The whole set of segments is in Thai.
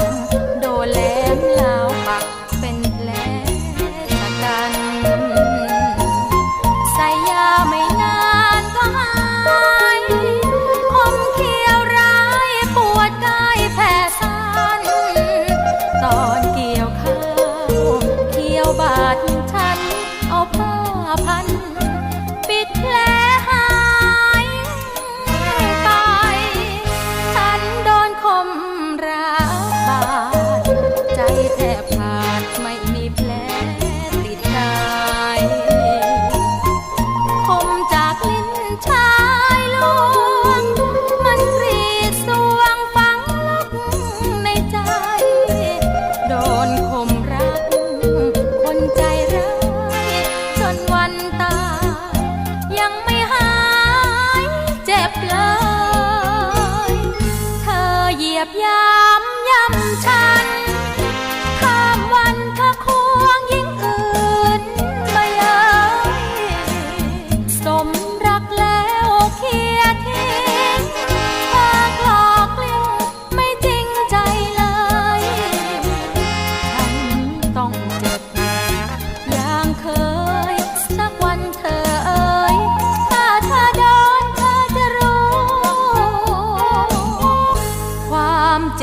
oscuro.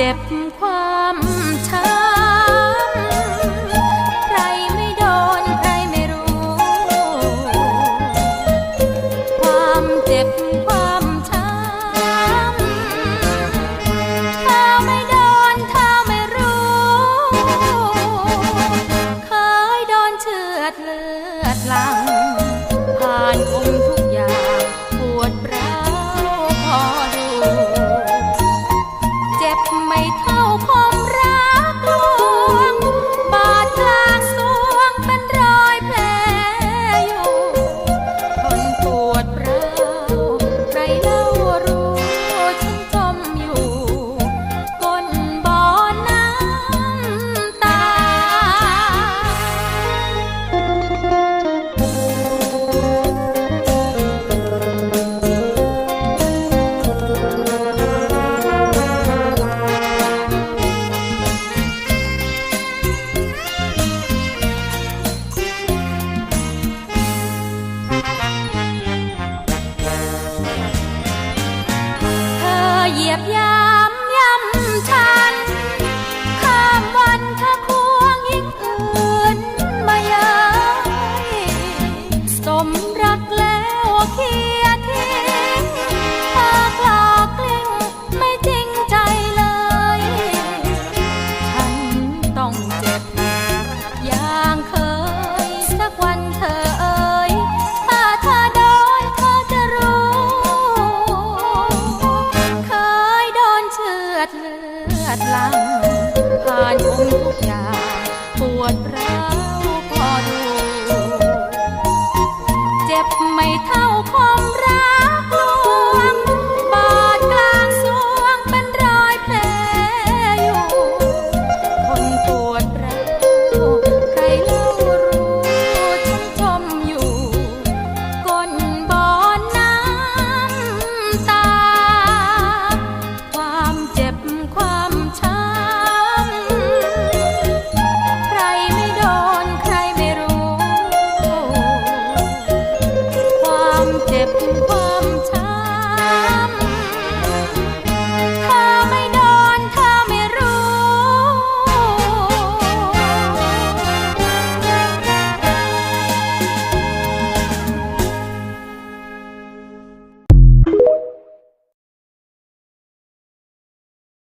็บความช้ำใครไม่โดนใครไม่รู้ ความเจ็บความช้ำถ้าไม่โดนถ้าไม่รู้เคยโดนเชือดเลือดลัง อนรัก